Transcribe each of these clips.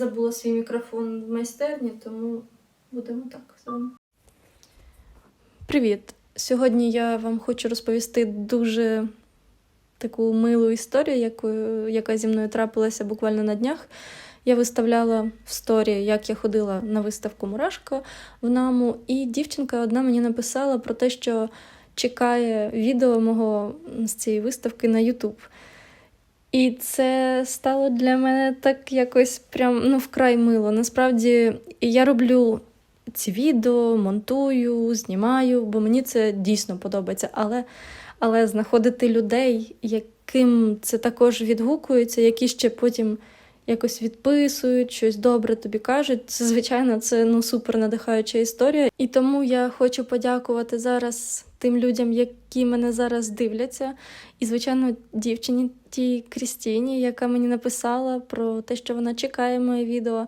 забула свій мікрофон в майстерні, тому будемо так з вами. Привіт! Сьогодні я вам хочу розповісти дуже таку милу історію, яку, яка зі мною трапилася буквально на днях. Я виставляла в сторі, як я ходила на виставку Мурашка в наму, і дівчинка одна мені написала про те, що чекає відео мого з цієї виставки на YouTube. І це стало для мене так якось прям ну, вкрай мило. Насправді я роблю ці відео, монтую, знімаю, бо мені це дійсно подобається. Але, але знаходити людей, яким це також відгукується, які ще потім якось відписують, щось добре тобі кажуть. Це, звичайно, це ну, супер надихаюча історія. І тому я хочу подякувати зараз тим людям, які мене зараз дивляться. І, звичайно, дівчині тій Крістіні, яка мені написала про те, що вона чекає моє відео.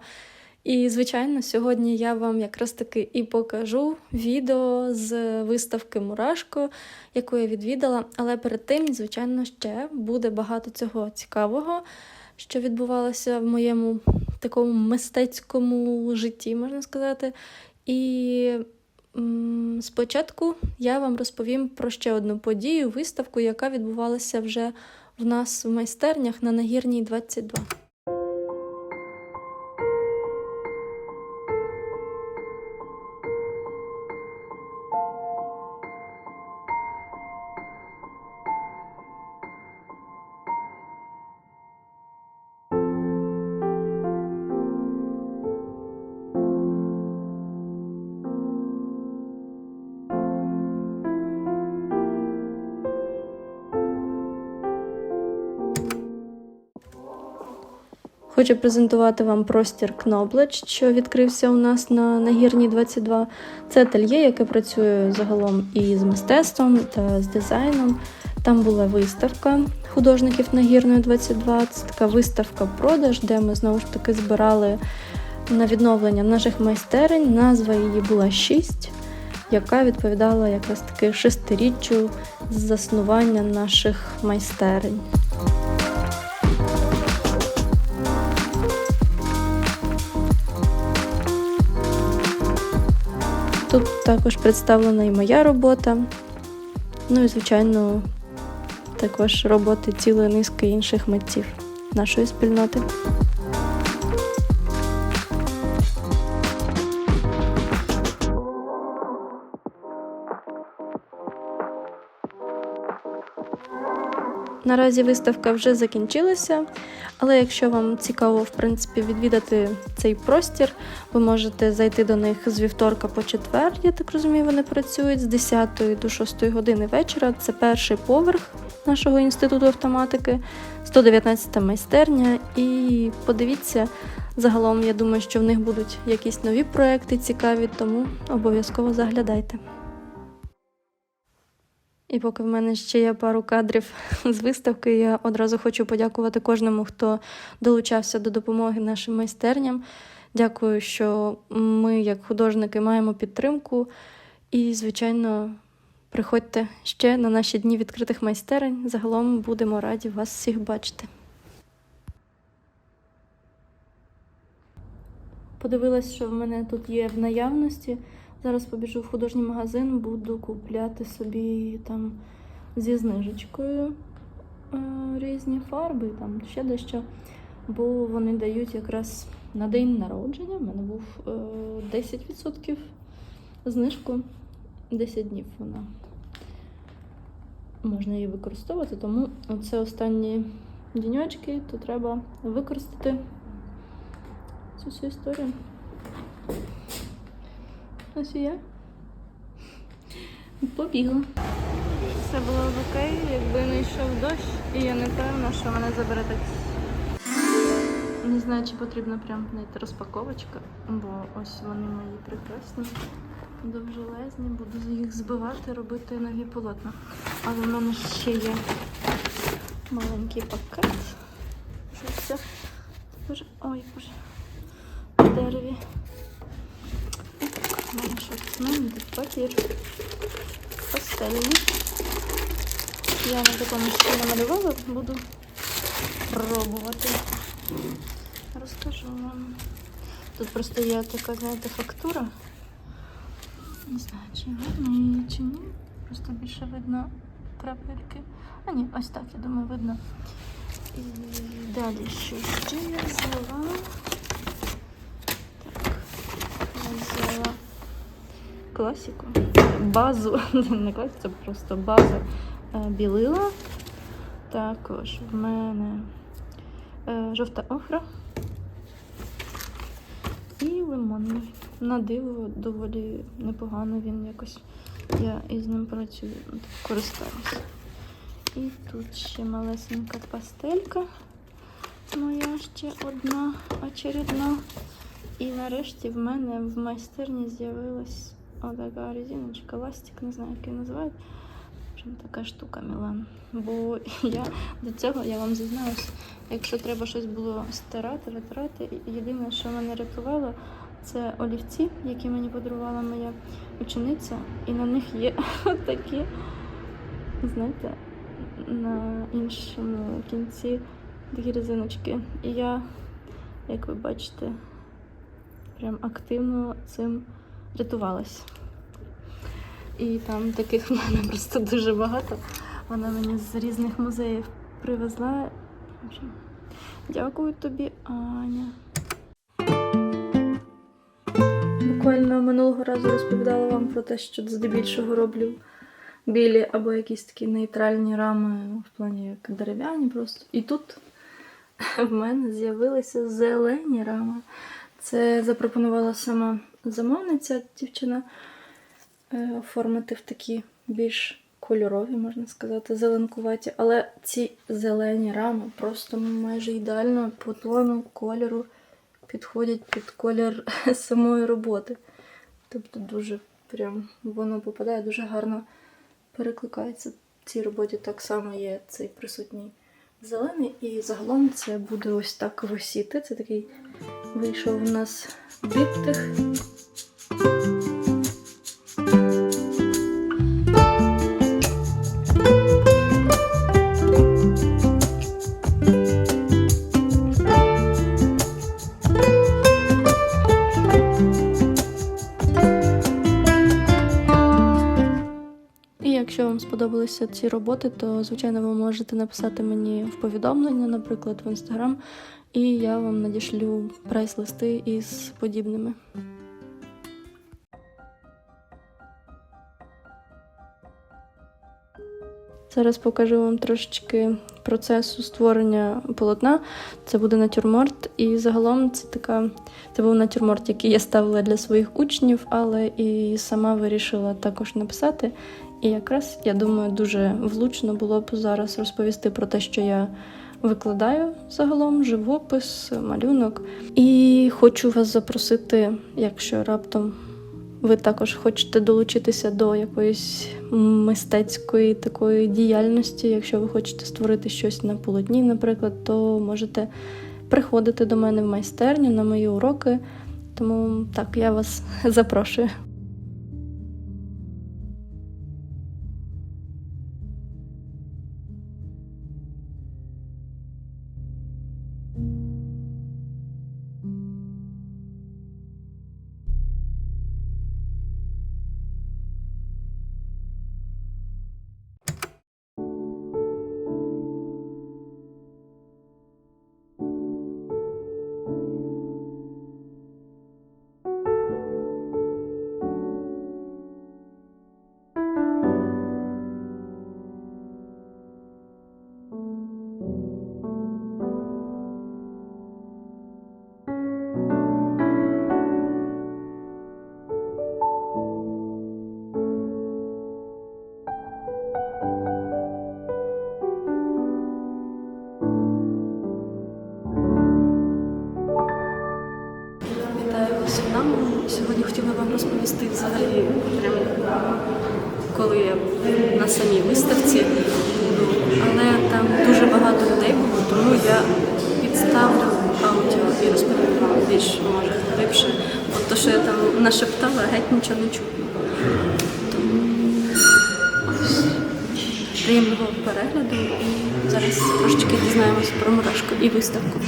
І, звичайно, сьогодні я вам якраз таки і покажу відео з виставки Мурашко, яку я відвідала. Але перед тим, звичайно, ще буде багато цього цікавого, що відбувалося в моєму такому мистецькому житті, можна сказати. І спочатку я вам розповім про ще одну подію, виставку, яка відбувалася вже в нас в майстернях на Нагірній 22. Хочу презентувати вам простір Кноблеч, що відкрився у нас на Нагірній 22. Це ательє, яке працює загалом і з мистецтвом та з дизайном. Там була виставка художників Нагірної 22. Це така виставка-продаж, де ми знову ж таки збирали на відновлення наших майстерень. Назва її була 6, яка відповідала якраз таки шестиріччю заснування наших майстерень. Також представлена і моя робота. Ну і, звичайно, також роботи цілої низки інших митців нашої спільноти. Наразі виставка вже закінчилася, але якщо вам цікаво в принципі відвідати цей простір, ви можете зайти до них з вівторка по четвер. Я так розумію, вони працюють з 10 до 6 години вечора. Це перший поверх нашого інституту автоматики, 119 майстерня. І подивіться, загалом я думаю, що в них будуть якісь нові проекти цікаві, тому обов'язково заглядайте. І поки в мене ще є пару кадрів з виставки, я одразу хочу подякувати кожному, хто долучався до допомоги нашим майстерням. Дякую, що ми, як художники, маємо підтримку. І, звичайно, приходьте ще на наші дні відкритих майстерень. Загалом будемо раді вас всіх бачити. Подивилась, що в мене тут є в наявності. Зараз побіжу в художній магазин, буду купляти собі там зі знижечкою е, різні фарби, там ще дещо. Бо вони дають якраз на день народження. У мене був е, 10% знижку. 10 днів вона можна її використовувати, тому це останні діньочки, то треба використати цю всю історію. Ось і я. Побігла. Все було б окей, якби не йшов дощ, і я не певна, що мене забере таксі. Не знаю, чи потрібна прям навіть розпаковочка, бо ось вони мої прекрасні, довжелезні, буду їх збивати, робити нові полотна. Але в мене ще є маленький пакет. Це все. Ой, боже. В дереві. Мене щось новенький папір. Я на такому ще намалювала, буду пробувати. Покажу вам. Тут просто є така, знаєте, фактура. Не знаю, чи видно її, чи ні. Просто більше видно крапельки. А ні, ось так, я думаю, видно. І далі що ще я взяла. Так, я взяла класику. Базу. Не класику, це просто база е, білила. Також в мене е, жовта охра і лимонний. На диво доволі непогано він якось. Я із ним працюю, ну, так, користуюся. І тут ще малесенька пастелька. Моя ще одна очередна. І нарешті в мене в майстерні з'явилась отака резиночка, ластик, не знаю, як її називають. Общем, така штука Мілан. Бо я до цього я вам зізнаюсь, якщо треба щось було стирати, витирати, єдине, що мене рятувало, це олівці, які мені подарувала моя учениця, і на них є такі, знаєте, на іншому кінці такі резиночки. І я, як ви бачите, прям активно цим рятувалась. І там таких в мене просто дуже багато. Вона мені з різних музеїв привезла. Дякую тобі, Аня. Буквально минулого разу розповідала вам про те, що здебільшого роблю білі або якісь такі нейтральні рами в плані як дерев'яні просто. І тут в мене з'явилися зелені рами. Це запропонувала сама замовниця дівчина е, оформити в такі більш кольорові, можна сказати, зеленкуваті. Але ці зелені рами просто майже ідеально по тону кольору підходять під колір самої роботи. Тобто дуже прям воно попадає, дуже гарно перекликається. В цій роботі так само є цей присутній зелений, і загалом це буде ось так висіти. Це такий вийшов у нас диптих. Якщо вам сподобалися ці роботи, то звичайно ви можете написати мені в повідомлення, наприклад, в інстаграм, і я вам надішлю прайс-листи із подібними. Зараз покажу вам трошечки процесу створення полотна. Це буде натюрморт, і загалом це така це був натюрморт, який я ставила для своїх учнів, але і сама вирішила також написати. І якраз я думаю, дуже влучно було б зараз розповісти про те, що я викладаю загалом живопис, малюнок. І хочу вас запросити, якщо раптом ви також хочете долучитися до якоїсь мистецької такої діяльності, якщо ви хочете створити щось на полотні, наприклад, то можете приходити до мене в майстерню на мої уроки. Тому так, я вас запрошую. Взагалі, прям коли я на самій виставці буду, але там дуже багато людей було, тому я підставлю аудіо і розповім вам більш може глибше. От то, що я там нашептала, геть нічого не чутно. Приємного перегляду і зараз трошечки дізнаємось про мурашку і виставку.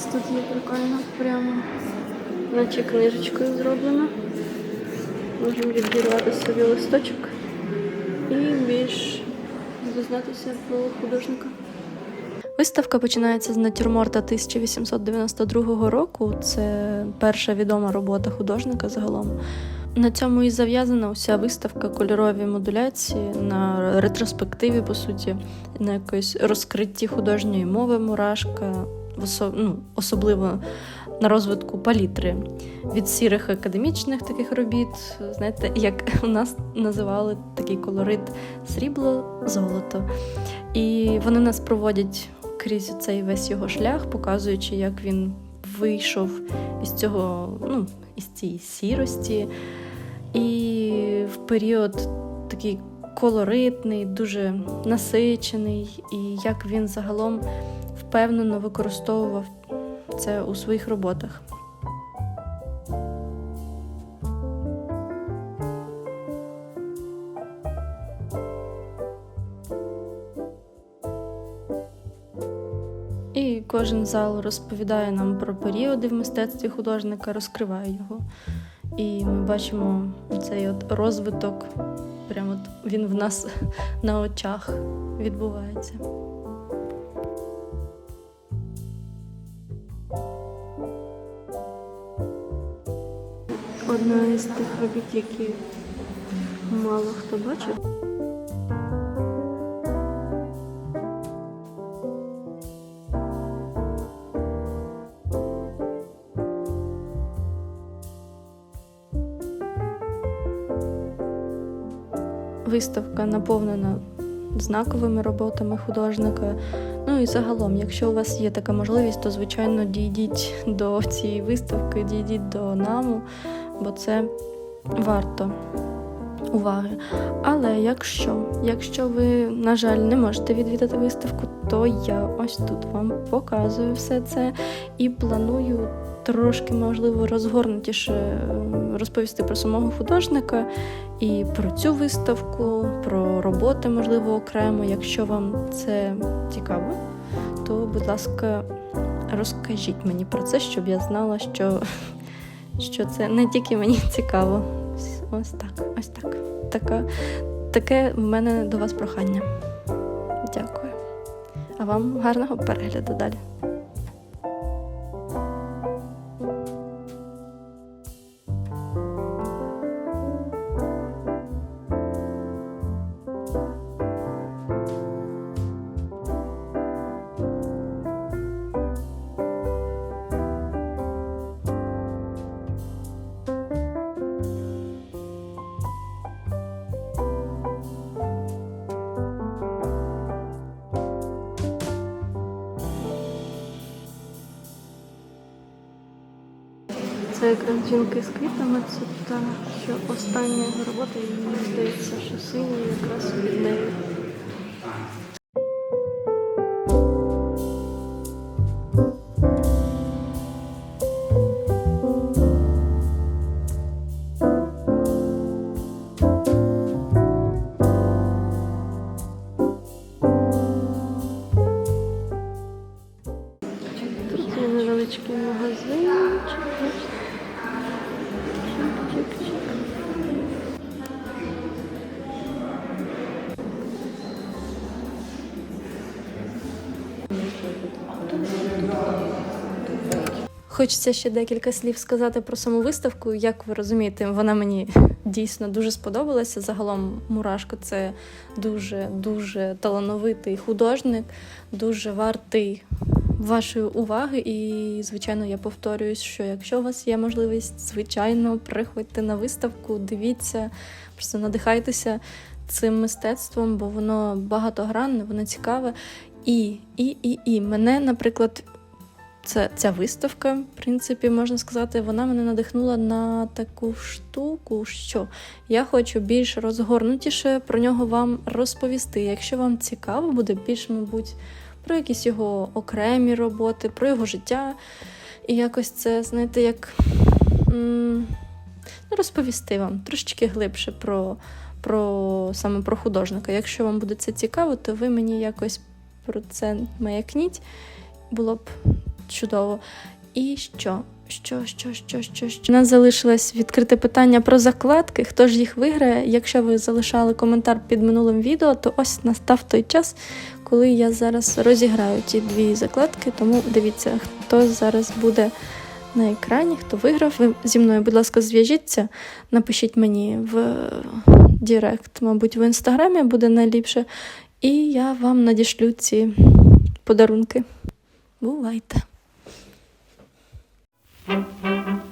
Дивіться, тут є прикольно, прямо наче книжечкою зроблено. Можемо відірвати собі листочок і більш дізнатися про художника. Виставка починається з натюрморта 1892 року. Це перша відома робота художника загалом. На цьому і зав'язана уся виставка кольорові модуляції на ретроспективі, по суті, на якоїсь розкритті художньої мови мурашка, ну, особливо на розвитку палітри від сірих академічних таких робіт, знаєте, як у нас називали такий колорит срібло, золото. І вони нас проводять крізь цей весь його шлях, показуючи, як він вийшов із цього, ну, із цієї сірості. І в період такий колоритний, дуже насичений, і як він загалом впевнено використовував це у своїх роботах. І кожен зал розповідає нам про періоди в мистецтві художника, розкриває його. І ми бачимо цей от розвиток, прямо от він в нас на очах відбувається. Одна із тих робіт, які мало хто бачив. Виставка наповнена знаковими роботами художника. Ну і загалом, якщо у вас є така можливість, то звичайно дійдіть до цієї виставки, дійдіть до наму, бо це варто уваги. Але якщо, якщо ви, на жаль, не можете відвідати виставку, то я ось тут вам показую все це і планую трошки, можливо, розгорнутіше е, розповісти про самого художника і про цю виставку, про роботи, можливо, окремо. Якщо вам це цікаво, то, будь ласка, розкажіть мені про це, щоб я знала, що, що це не тільки мені цікаво. Ось так, ось так. Така, таке в мене до вас прохання. Дякую. А вам гарного перегляду далі. Це якраз жінки з квітами, це та, що остання робота, і мені здається, що синій якраз від неї. Хочеться ще декілька слів сказати про саму виставку. Як ви розумієте, вона мені дійсно дуже сподобалася. Загалом Мурашко це дуже дуже талановитий художник, дуже вартий вашої уваги. І, звичайно, я повторююсь, що якщо у вас є можливість, звичайно, приходьте на виставку, дивіться, просто надихайтеся цим мистецтвом, бо воно багатогранне, воно цікаве. І, і, і, і мене, наприклад, це, ця виставка, в принципі, можна сказати, вона мене надихнула на таку штуку, що я хочу більш розгорнутіше про нього вам розповісти. Якщо вам цікаво, буде більш, мабуть, про якісь його окремі роботи, про його життя. І якось це, знаєте, як м, ну, розповісти вам трошечки глибше про, про саме про художника. Якщо вам буде це цікаво, то ви мені якось про це маякніть. Було б чудово. І що? Що, що, що, що, що? У нас залишилось відкрите питання про закладки. Хто ж їх виграє? Якщо ви залишали коментар під минулим відео, то ось настав той час, коли я зараз розіграю ті дві закладки. Тому дивіться, хто зараз буде на екрані, хто виграв. Ви зі мною, будь ласка, зв'яжіться, напишіть мені в Директ, мабуть, в інстаграмі буде найліпше. І я вам надішлю ці подарунки. Бувайте! Thank you.